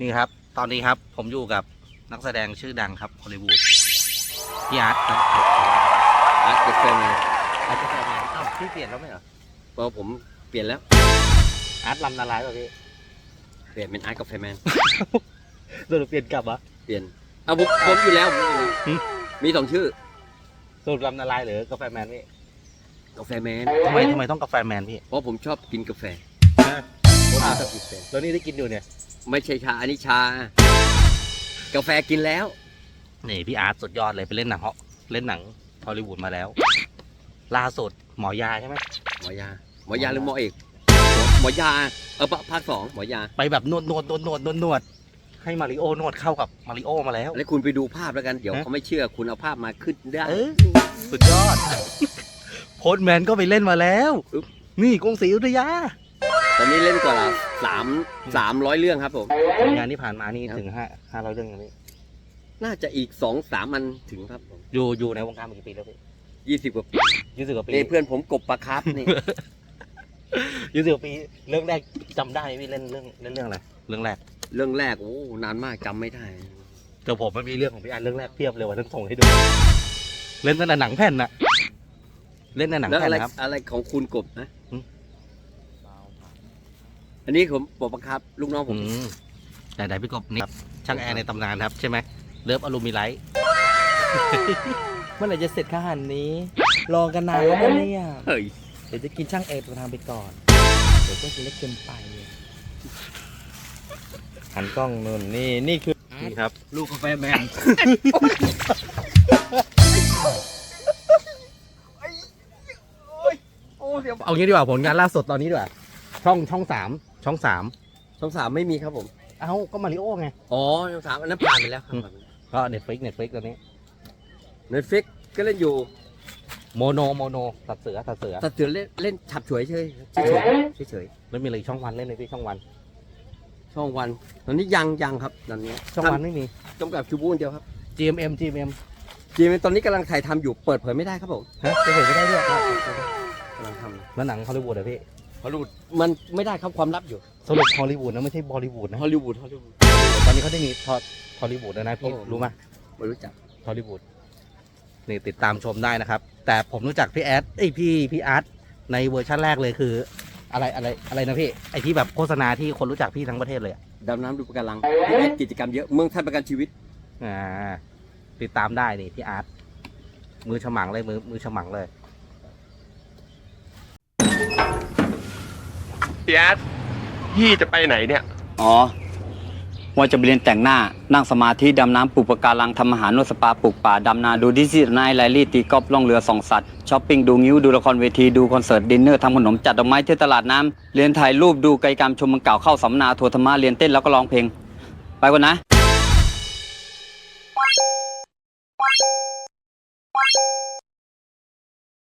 นี่ครับ ตอนนี้ครับผมอยู่กับนักแสดงชื่อดังครับฮอลลีวูดพี่อาร์ตครับอาร์ตกาแฟแมนอาร์ตกาแฟแมนอ้าวพี่เปลี่ยนแล้วไหมเหรอเพราะผมเปลี่ยนแล้ว อาร์ตลำนาลายป่ะพี่ เปลี่ยนเป็นอาร์ตกาแฟแมนสรุปเปลี่ยนกลับวะเปลี่ยนเอาผมผมอยู่แล้วผมอยู่แล้วหึมีสองชื่อสรุปลำนาลายหรือกาแฟแมนพี่กาแฟแมนทำไมทำไมต้องกาแฟแมนพี่ เพราะผมชอบกินกาแฟผม ชอบกินกาแฟแล้วนี่ได้กินอยู่เนี่ย ไม่ใช่ชาอันนี้ชา กาแฟกินแล้ว นี่พี่อาร์ตสุดยอดเลยไปเล่นหนังฮอเล่นหนังฮอลลีวูดมาแล้ว ล่าสุดหมอยาใช่ไหมหมอยา หมอยาหรือหมอเอกหมอหมอยา เออภาคสองหมอยา ไปแบบนวดนวดนวดนวดนวดนวดให้มาริโอนวดเข้ากับมาริโอมาแล้ว แล้วคุณไปดูภาพแล้วกัน เดี๋ยวฮะเขาไม่เชื่อคุณเอาภาพมาขึ้นได้เออสุดยอด โพสต์แมนก็ไปเล่นมาแล้วอึ๊บนี่กรุงศรีอยุธยา ตอนนี้เล่นกว่าละสามสามร้อยเรื่องครับผมงานที่ผ่านมานี่ถึงห้าห้าร้อยเรื่องอย่างนี้ น่าจะอีกสองสามมันถึงครับผมอยู่อยู่ในวงการมากี่ปีแล้วพี่ยี่สิบกว่าปียี่สิบกว่าปีนี่เพื่อนผมกบปลาครับนี่ยี่สิบกว่าปีเรื่องแรกจำได้ไหมพี่เล่นเรื่องเล่นเรื่องอะไรเรื่องแรก เรื่องแรกโอ้นานมากจำไม่ได้แต่ผมมันมีเรื่องของพี่อันเรื่องแรกเพียบเลยวันนั้นส่งให้ดู เล่นตั้งแต่หนังแผ่นน่ะ เล่นในหนังแล้วแผ่อะนไรนะครับ อะไรของคุณกบนะหืม อันนี้ผมปกปะครับลูกน้องผอืมมแต่ไหนพี่กบนี่ครับช่างแอร์ในตำนานครับใช่ไหมเลิฟอลูมิไลท์เมื่อไหร่จะเสร็จข้าหันนี้ รอกันนานแล้วนะเนี่ยเฮ้ยเดี๋ยวจะกินช่างเอตัวทางไปก่อน เดี๋ยวก็จะเล็กเกินไปหันกล้องนู่นนี่นี่คือนี่ครับ ลูกกาแฟแมนโอ้เดี๋ยวเอางี้ดีกว่าผลงานล่าสุดตอนนี้ดีกว่าช่องช่องสาม ช่องสามช่องสามไม่มีครับผม เอ้าก็มาริโอไง อ๋อช่องสามอันนั้นผ่านไปแล้วครับอืมก็เน็ตฟลิกเน็ตฟลิกตอนนี้ในฟิกก็เล่นอยู่โมโนโมโนตัดเสือตัดเสือแต่เสือเล่นเล่นฉับฉวยเฉยเฉยเฉยเฉยแล้วมีอะไรอีกช่องวันเล่นเลยพี่ช่องวัน ช่องวัน ตอนนี้ยังยังครับตอนนี้ช่องวันไม่มีกำกับชูบูนเดียวครับ GMM GMM จีมตอนนี้กำลังถ่ายทำอยู่เปิดเผยไม่ได้ครับผมฮะจะเห็นไม่ได้ด้วยกำลังทแล้วหนังฮอลลีวูดอะพี่ำ ฮอลลีวูดมันไม่ได้ครับความลับอยู่สรุปฮอลลีวูดนะไม่ใช่บอลลีวูดนะฮอลลีวูดฮอลลีวูด ตอนนี้เขาได้มีทอฮอลลีวูดแล้วนะพี่โอ้รู้ไหมไม่รู้จักฮอลลีวูดนี่ติดตามชมได้นะครับ แต่ผมรู้จักพี่แอดไอยพี่พี่อาร์ตในเวอร์ชันแรกเลยคือ อะไรอะไรอะไรนะพี่ไอที่แบบโฆษณาที่คนรู้จักพี่ทั้งประเทศเลยอะดำน้ำดูประการังที่ได้กิจกรรมเยอะเมืองไทยประกันชีวิต อ่าติดตามได้นี่พี่อาร์ตมือฉมังเลยมือมือฉมังเลย พี่แอดพี่จะไปไหนเนี่ย อ๋อ ว่าจะไปเรียนแต่งหน้า นั่งสมาธิดำน้ำปลูกปะการังทำอาหารนวดสปาปลูกป่าดำนาดูดิจิทัลไนท์ไลลี่ตีกอล์ฟล่องเรือส่องสัตว์ช้อปปิ้งดูงิ้วดูละครเวทีดูคอนเสิร์ตดินเนอร์ทำขนมจัดดอกไม้ที่ตลาดน้ำเรียนถ่ายรูปดูไกลกรรมชมเมืองเก่าเข้าสัมมนาทัวร์ธรรมะเรียนเต้นแล้วก็ร้องเพลง ไปก่อนนะ